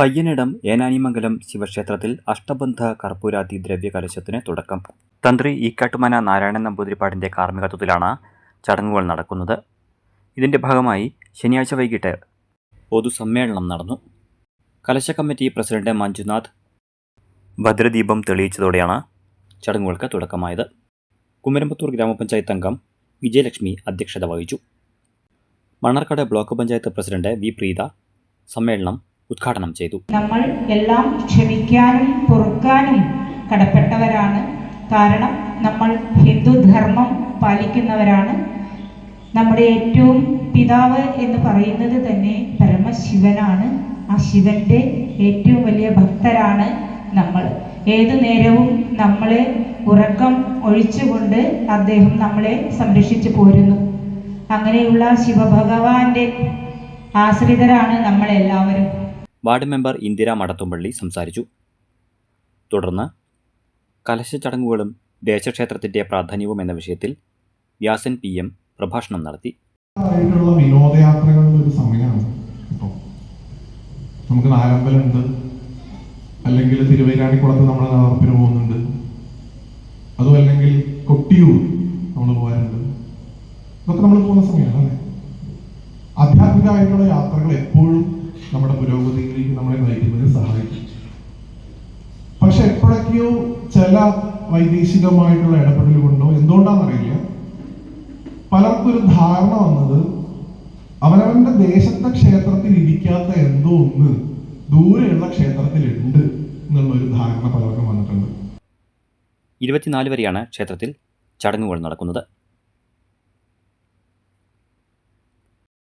പയ്യനിടം ഏനാനിമംഗലം ശിവക്ഷേത്രത്തിൽ അഷ്ടബന്ധ കർപ്പൂരാതി ദ്രവ്യ കലശത്തിന് തുടക്കം. തന്ത്രി ഈക്കാട്ടുമന നാരായണൻ നമ്പൂതിരിപ്പാടിന്റെ കാർമ്മികത്വത്തിലാണ് ചടങ്ങുകൾ നടക്കുന്നത്. ഇതിന്റെ ഭാഗമായി ശനിയാഴ്ച വൈകിട്ട് പൊതുസമ്മേളനം നടന്നു. കലശ കമ്മിറ്റി പ്രസിഡന്റ് മഞ്ജുനാഥ് ഭദ്രദീപം തെളിയിച്ചതോടെയാണ് ചടങ്ങുകൾക്ക് തുടക്കമായത്. കുമരമ്പത്തൂർ ഗ്രാമപഞ്ചായത്ത് അംഗം വിജയലക്ഷ്മി അധ്യക്ഷത വഹിച്ചു. Mannarkkad block panchayat president V. Preetha സമ്മേളനം ഉദ്ഘാടനം ചെയ്തു. നമ്മൾ എല്ലാം ക്ഷമിക്കാനും പൊറുക്കാനും കടപ്പെട്ടവരാണ്. കാരണം നമ്മൾ ഹിന്ദുധർമ്മം പാലിക്കുന്നവരാണ്. നമ്മുടെ ഏറ്റവും പിതാവ് എന്ന് പറയുന്നത് തന്നെ പരമശിവനാണ്. ആ ശിവന്റെ ഏറ്റവും വലിയ ഭക്തരാണ് നമ്മൾ. ഏതു നേരവും നമ്മളെ ഉറക്കം ഒഴിച്ചുകൊണ്ട് അദ്ദേഹം നമ്മളെ സംരക്ഷിച്ചു പോരുന്നു. അങ്ങനെയുള്ള ശിവഭഗവാന്റെ ആശ്രിതരാണ് നമ്മളെല്ലാവരും. വാർഡ് മെമ്പർ ഇന്ദിര മടത്തുംപള്ളി സംസാരിച്ചു. തുടർന്ന് കലശ ചടങ്ങുകളും ദേശക്ഷേത്രത്തിന്റെ പ്രാധാന്യവും എന്ന വിഷയത്തിൽ വ്യാസൻ പി എം പ്രഭാഷണം നടത്തി. വിനോദയാത്രകളുടെ ഒരു സമയമാണ് നമുക്ക് നാലമ്പലമുണ്ട്. അല്ലെങ്കിൽ തിരുവൈരാണിക്കുളത്ത് നമ്മൾ നടപ്പിന് പോകുന്നുണ്ട്. അതും അല്ലെങ്കിൽ കൊട്ടിയൂർ നമ്മൾ പോകാറുണ്ട്. ഇതൊക്കെ നമ്മൾ പോകുന്ന സമയമാണ് അല്ലേ? ആധ്യാത്മികമായിട്ടുള്ള യാത്രകൾ എപ്പോഴും നമ്മുടെ പുരോഗതിയിലേക്ക് നമ്മളെ നയിക്കുന്നതിന് സഹായിക്കും. പക്ഷെ എപ്പോഴൊക്കെയോ ചില വൈദേശികമായിട്ടുള്ള ഇടപെടൽ കൊണ്ടോ എന്തുകൊണ്ടാണെന്നറിയില്ല. പലർക്കും ഒരു ധാരണ വന്നത് അവനവന്റെ ദേശത്തെ ക്ഷേത്രത്തിൽ ഇരിക്കാത്ത എന്തോ ഒന്ന് ദൂരെയുള്ള ക്ഷേത്രത്തിലുണ്ട് എന്നുള്ള ഒരു ധാരണ പലർക്കും വന്നിട്ടുണ്ട്. ഇരുപത്തിനാല് വരെയാണ് ക്ഷേത്രത്തിൽ ചടങ്ങുകൾ നടക്കുന്നത്.